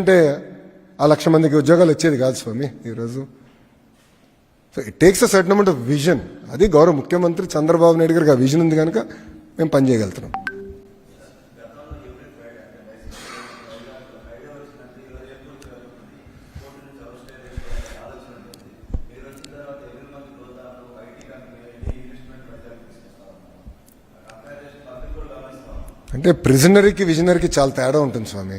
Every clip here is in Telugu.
ఉంటే ఆ లక్ష మందికి ఉద్యోగాలు వచ్చేది కాదు స్వామి ఈరోజు. So it takes a certain amount of vision అది గౌరవ ముఖ్యమంత్రి చంద్రబాబు నాయుడు గారికి ఆ విజన్ ఉంది కనుక మేము పనిచేయగలుగుతున్నాం అంటే ప్రిజనరీకి విజనరీకి చాలా తేడా ఉంటుంది స్వామి.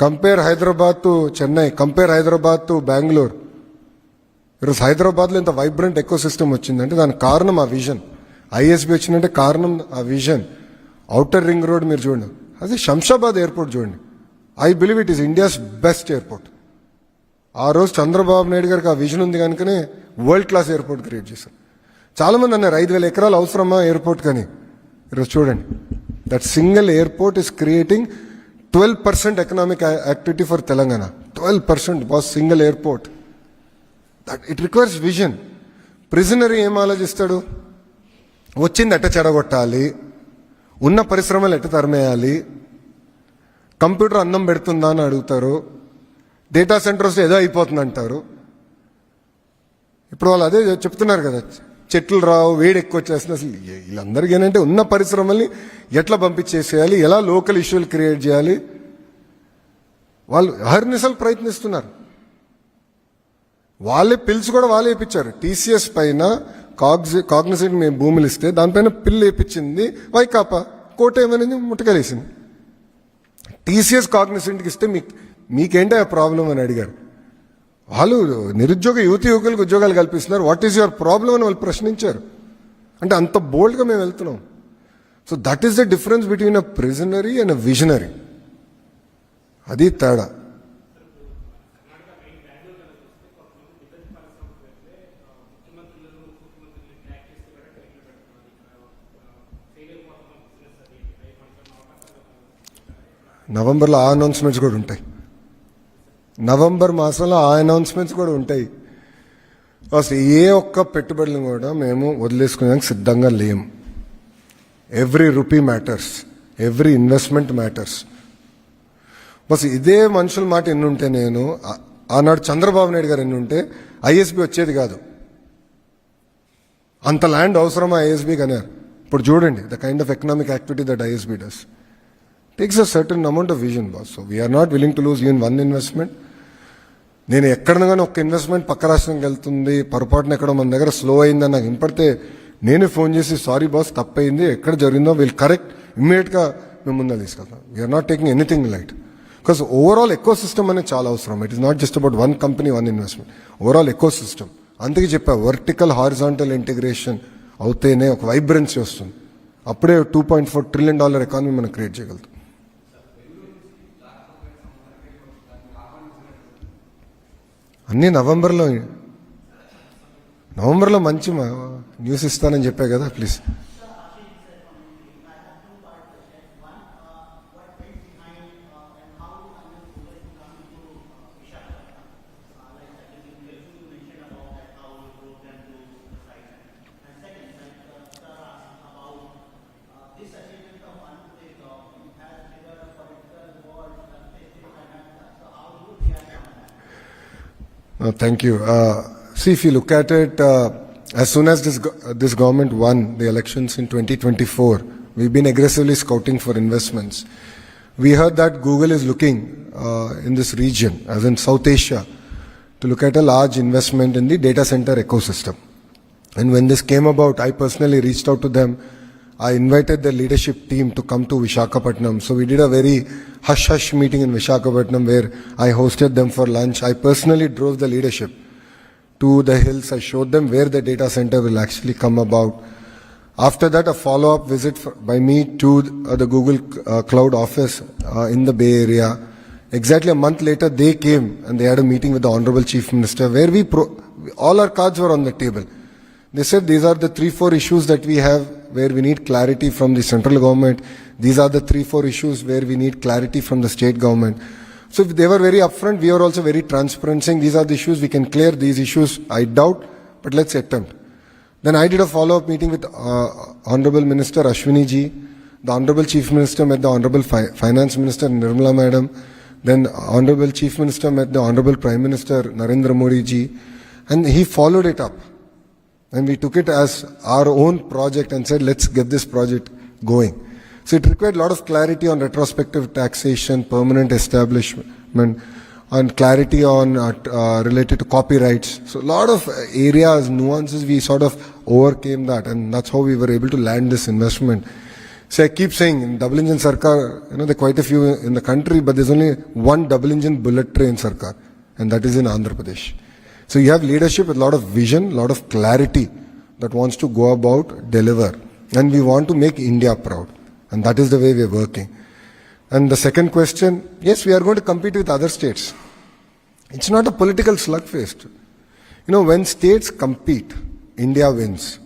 compare Hyderabad to Chennai compare Hyderabad to Bengaluru ఈరోజు హైదరాబాద్లో ఇంత వైబ్రెంట్ ఎకో సిస్టమ్ వచ్చిందంటే దానికి కారణం ఆ విజన్ ఐఎస్బి వచ్చిందంటే కారణం ఆ విజన్ అవుటర్ రింగ్ రోడ్ మీరు చూడండి. అది శంషాబాద్ ఎయిర్పోర్ట్ చూడండి. I believe it is India's best airport ఆ రోజు చంద్రబాబు నాయుడు గారికి ఆ విజన్ ఉంది కనుకనే వరల్డ్ క్లాస్ ఎయిర్పోర్ట్ క్రియేట్ చేశారు. చాలామంది అన్నారు ఐదు వేల ఎకరాలు అవసరమా ఎయిర్పోర్ట్ కానీ? ఈరోజు చూడండి. That single airport is creating twelve percent economic activity for Telangana twelve percent boss single airport that it requires vision prisonary ఏం ఆలోచిస్తాడు? వచ్చింది ఎట్ట చెడగొట్టాలి. ఉన్న పరిశ్రమలు ఎట్ట తరిమేయాలి? కంప్యూటర్ అన్నం పెడుతుందా అని అడుగుతారు. డేటా సెంటర్స్ ఏదో అయిపోతుంది అంటారు ఇప్పుడు వాళ్ళు అదే చెప్తున్నారు కదా చెట్లు రావు వేడి ఎక్కువ వచ్చేస్తుంది. అసలు వీళ్ళందరికీ ఏంటంటే ఉన్న పరిశ్రమల్ని ఎట్లా పంపించేసేయాలి? ఎలా లోకల్ ఇష్యూలు క్రియేట్ చేయాలి? వాళ్ళు అహర్నిశలు ప్రయత్నిస్తున్నారు. వాళ్ళే పిల్స్ కూడా వాళ్ళే వేయించారు టీసీఎస్ పైన కాగ్జ్ కాగ్నిసెంట్ మేము భూములు ఇస్తే దానిపైన పిల్లు వేయించింది వైకాపా. కోట ఏమనేది? ముట్టకలేసింది. టీసీఎస్ కాగ్నిసెంట్కి ఇస్తే మీకు మీకేంటి ఆ ప్రాబ్లం అని అడిగారు. వాళ్ళు నిరుద్యోగ యువతి యువకులకు ఉద్యోగాలు కల్పిస్తున్నారు. వాట్ ఈస్ యువర్ ప్రాబ్లం అని వాళ్ళు ప్రశ్నించారు. అంటే అంత బోల్డ్గా మేము వెళ్తున్నాం. So that is the difference between a prisonary and a visionary అది తేడా. నవంబర్లో ఆ అనౌన్స్మెంట్స్ కూడా ఉంటాయి. నవంబర్ మాసంలో ఆ అనౌన్స్మెంట్స్ కూడా ఉంటాయి. అసలు ఏ ఒక్క పెట్టుబడులను కూడా మేము వదిలేసుకునేందుకు సిద్ధంగా లేము. Every rupee matters every investment matters bus ఇదే మనుషుల మాట ఎన్నుంటే నేను ఆనాడు చంద్రబాబు నాయుడు గారు ఎన్నుంటే ఐఎస్బి వచ్చేది కాదు. అంత ల్యాండ్ అవసరమా ఐఎస్బీకి అన్నారు ఇప్పుడు చూడండి the kind of economic activity that ISB does takes a certain amount of vision boss so we're not willing to lose even one investment నేను ఎక్కడ కానీ ఒక ఇన్వెస్ట్మెంట్ పక్క రాష్ట్రంకి వెళ్తుంది పొరపాటున ఎక్కడో మన దగ్గర స్లో అయిందని నాకు వినపడితే నేనే ఫోన్ చేసి సారీ బాస్ తప్పయింది ఎక్కడ జరిగిందో వీళ్ళు కరెక్ట్ ఇమ్మీడియట్గా మేము ముందు తీసుకెళ్తాం. We're not taking anything light because overall eco system అనేది చాలా అవసరం. It is not just about one company one investment overall eco system అందుకే చెప్పా వర్టికల్ హారిజాంటల్ ఇంటిగ్రేషన్ అవుతేనే ఒక వైబ్రెన్సీ వస్తుంది. అప్పుడే two point four trillion dollar economy మనం క్రియేట్ చేయగలుగుతాం. అన్నీ నవంబర్లో నవంబర్లో మంచి మా- న్యూస్ ఇస్తానని చెప్పా కదా please Uh, Thank you. Uh, See, if you look at it, uh, as soon as this this government won the elections in 2024, we've been aggressively scouting for investments. We heard that Google is looking uh, in this region, as in South Asia, to look at a large investment in the data center ecosystem. And when this came about, I personally reached out to them. I invited the leadership team to come to Vishakhapatnam. So we did a very hush hush meeting in Vishakhapatnam where I hosted them for lunch. I personally drove the leadership to the hills. I showed them where the data center will actually come about. After that, a follow up visit for, by me to uh, the Google uh, Cloud office uh, in the Bay Area. Exactly a month later, they came and they had a meeting with the Honorable Chief Minister where we, all our cards were on the table. They said these are the three, four issues that we have where we need clarity from the central government. These are the three, four issues where we need clarity from the state government. So they were very upfront. We were also very transparent saying these are the issues. We can clear these issues. I doubt, but let's attempt. Then I did a follow-up meeting with uh, Honorable Minister Ashwini ji. The Honorable Chief Minister met the Honorable Fi- Finance Minister Nirmala Madam. Then Honorable Chief Minister met the Honorable Prime Minister Narendra Modi ji. And he followed it up. And we took it as our own project and said, let's get this project going. So it required a lot of clarity on retrospective taxation, permanent establishment, and clarity on uh, uh, related to copyrights. So a lot of areas, nuances, we sort of overcame that, and that's how we were able to land this investment. So I keep saying, in double engine Sarkar, you know, there are quite a few in the country, but there's only one double engine bullet train Sarkar, and that is in Andhra Pradesh. So you have leadership with a lot of vision, a lot of clarity that wants to go about, deliver. And we want to make India proud. And that is the way we are working. And the second question, yes, we are going to compete with other states. It's not a political slugfest. You know, when states compete, India wins.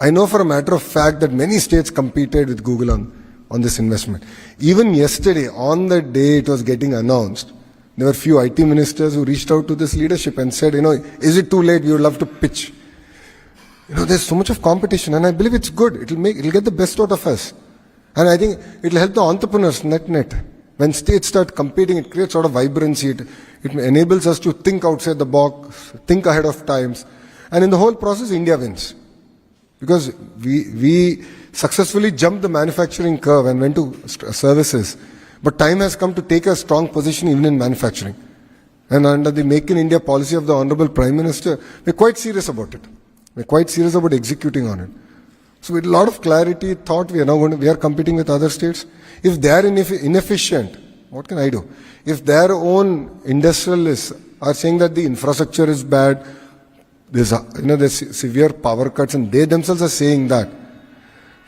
I know for a matter of fact that many states competed with Google on, on this investment. Even yesterday, on the day it was getting announced, there were few IT ministers who reached out to this leadership and said, you know, is it too late? We would love to pitch. You know, there's so much of competition, and I believe it's good. It'll make, it'll get the best out of us. And I think it'll help the entrepreneurs, net net. When states start competing, it creates sort of vibrancy. It, it enables us to think outside the box, think ahead of times. And in the whole process, India wins. Because we, we successfully jumped the manufacturing curve and went to services. But time has come to take a strong position even in manufacturing. And under the Make in India policy of the Honorable Prime Minister, we're quite serious about it. We're quite serious about executing on it. So with a lot of clarity, thought we are now going to, we are competing with other states. If they are ineff- inefficient, what can I do? If their own industrialists are saying that the infrastructure is bad, there's you know there's se- severe power cuts, and they themselves are saying that,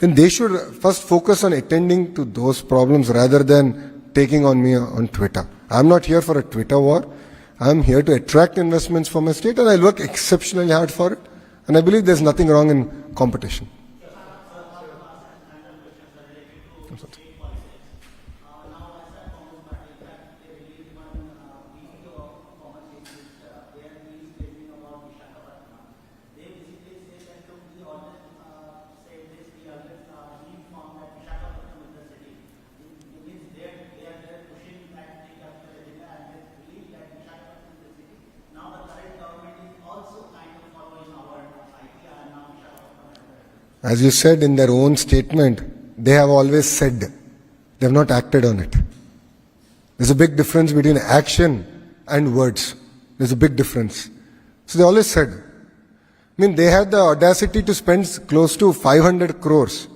then they should first focus on attending to those problems rather than taking on me on Twitter. I'm not here for a Twitter war. I'm here to attract investments for my state, and I'll work exceptionally hard for it. And I believe there's nothing wrong in competition. As you said in their own statement, they have always said, they have not acted on it. There's a big difference between action and words. There's a big difference. So they always said, I mean, they had the audacity to spend close to 500 crores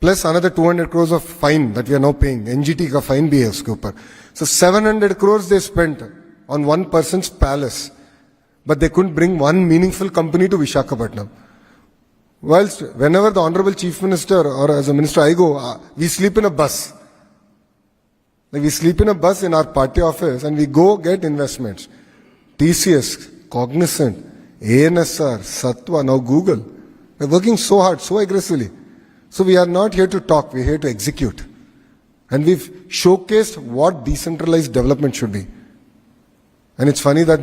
plus another 200 crores of fine that we are now paying. NGT ka fine bhi hai. So 700 crores they spent on one person's palace, but they couldn't bring one meaningful company to Vishakhapatnam. Whilst whenever the Honorable Chief Minister or as a minister I go, uh, we sleep in a bus. Like we sleep in a bus in our party office and we go get investments. TCS, Cognizant, ANSR, Satwa, now Google. We're working so hard, so aggressively. So we are not here to talk, we're here to execute. And we've showcased what decentralized development should be. And it's funny that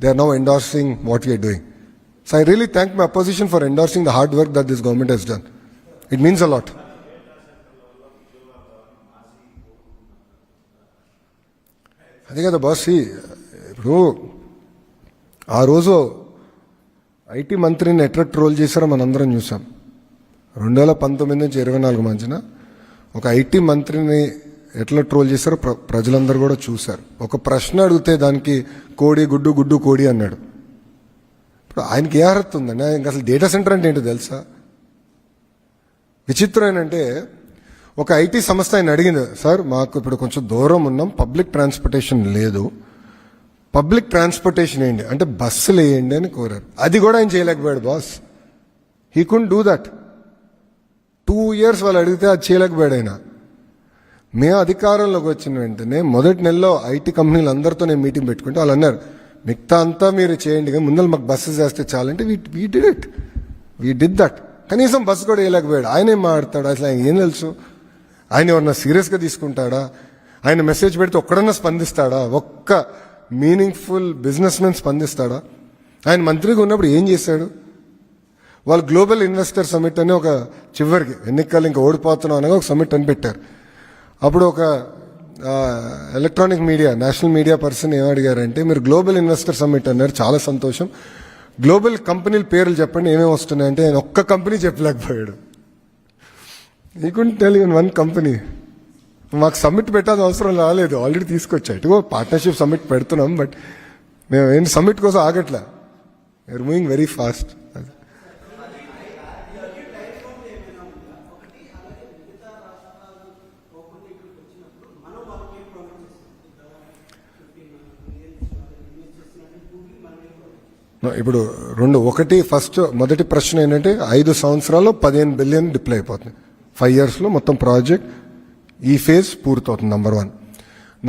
they are now endorsing what we are doing. So I really thank my opposition for endorsing the hard work that this government has done. It means a lot. అదే కదా బాస్ ఇప్పుడు ఆ రోజు ఐటీ మంత్రిని ఎట్లా ట్రోల్ చేశారో మనందరం చూసాం రెండు వేల పంతొమ్మిది నుంచి ఇరవై నాలుగు మధ్యన ఒక ఐటీ మంత్రిని ఎట్లా ట్రోల్ చేశారో ప్ర ప్రజలందరూ కూడా చూశారు ఒక ప్రశ్న అడిగితే దానికి కోడి గుడ్డు గుడ్డు కోడి అన్నాడు ఇప్పుడు ఆయనకి ఏ అర్హత ఉందండి? ఆయనకి అసలు డేటా సెంటర్ అంటే ఏంటో తెలుసా? విచిత్రం ఏంటంటే ఒక ఐటీ సంస్థ ఆయన అడిగింది సార్ మాకు ఇప్పుడు కొంచెం దూరం ఉన్నాం పబ్లిక్ ట్రాన్స్పోర్టేషన్ లేదు. పబ్లిక్ ట్రాన్స్పోర్టేషన్ వేయండి అంటే బస్సులు వేయండి అని కోరారు. అది కూడా ఆయన చేయలేకపోయాడు boss he couldn't do that two years వాళ్ళు అడిగితే అది చేయలేకపోయాడు ఆయన. మేము అధికారంలోకి వచ్చిన వెంటనే మొదటి నెలలో ఐటీ కంపెనీలు అందరితో నేను మీటింగ్ పెట్టుకుంటే వాళ్ళు అన్నారు మిగతా అంతా మీరు చేయండి. కానీ ముందర మాకు బస్సెస్ వేస్తే చాలంటే we we did it we did that కనీసం బస్సు కూడా వేయలేకపోయాడు. ఆయన ఏం మాట్లాడతాడు. అసలు ఆయన ఏం తెలుసు? ఆయన ఎవరన్నా సీరియస్గా తీసుకుంటాడా? ఆయన మెసేజ్ పెడితే ఒక్కడన్నా స్పందిస్తాడా? ఒక్క మీనింగ్ఫుల్ బిజినెస్ మెన్ స్పందిస్తాడా? ఆయన మంత్రిగా ఉన్నప్పుడు ఏం చేశాడు? వాళ్ళు గ్లోబల్ ఇన్వెస్టర్ సమిట్ అని ఒక చివరికి ఎన్నికలు ఇంకా ఓడిపోతున్నాం అనగా ఒక సమిట్ అని పెట్టారు. అప్పుడు ఒక electronic media national media person ఏమడిగారంటే అడిగారంటే మీరు గ్లోబల్ ఇన్వెస్టర్ సమ్మిట్ అన్నారు చాలా సంతోషం. గ్లోబల్ కంపెనీల పేర్లు చెప్పండి ఏమేమి వస్తున్నాయంటే నేను ఒక్క కంపెనీ చెప్పలేకపోయాడు. నీకుంటే తెలియని వన్ కంపెనీ మాకు సబ్మిట్ పెట్టాల్సిన అవసరం రాలేదు ఆల్రెడీ తీసుకొచ్చా. ఇటుగో పార్ట్నర్షిప్ సబ్మిట్ పెడుతున్నాం బట్ మేము ఏంటి సబ్మిట్ కోసం ఆగట్లే. వీఆర్ మూవింగ్ వెరీ ఫాస్ట్ ఇప్పుడు రెండు ఒకటి ఫస్ట్ మొదటి ప్రశ్న ఏంటంటే ఐదు సంవత్సరాల్లో పదిహేను బిలియన్ డిప్లై అయిపోతుంది. ఫైవ్ ఇయర్స్లో మొత్తం ప్రాజెక్ట్ ఈ ఫేజ్ పూర్తవుతుంది నంబర్ వన్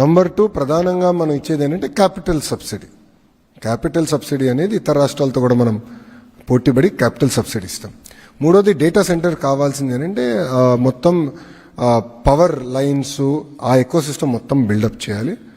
నంబర్ టూ ప్రధానంగా మనం ఇచ్చేది ఏంటంటే క్యాపిటల్ సబ్సిడీ. క్యాపిటల్ సబ్సిడీ అనేది ఇతర రాష్ట్రాలతో కూడా మనం పోటీపడి క్యాపిటల్ సబ్సిడీ ఇస్తాం. మూడోది డేటా సెంటర్ కావాల్సింది ఏంటంటే మొత్తం పవర్ లైన్స్ ఆ ఎకో సిస్టమ్ మొత్తం బిల్డప్ చేయాలి.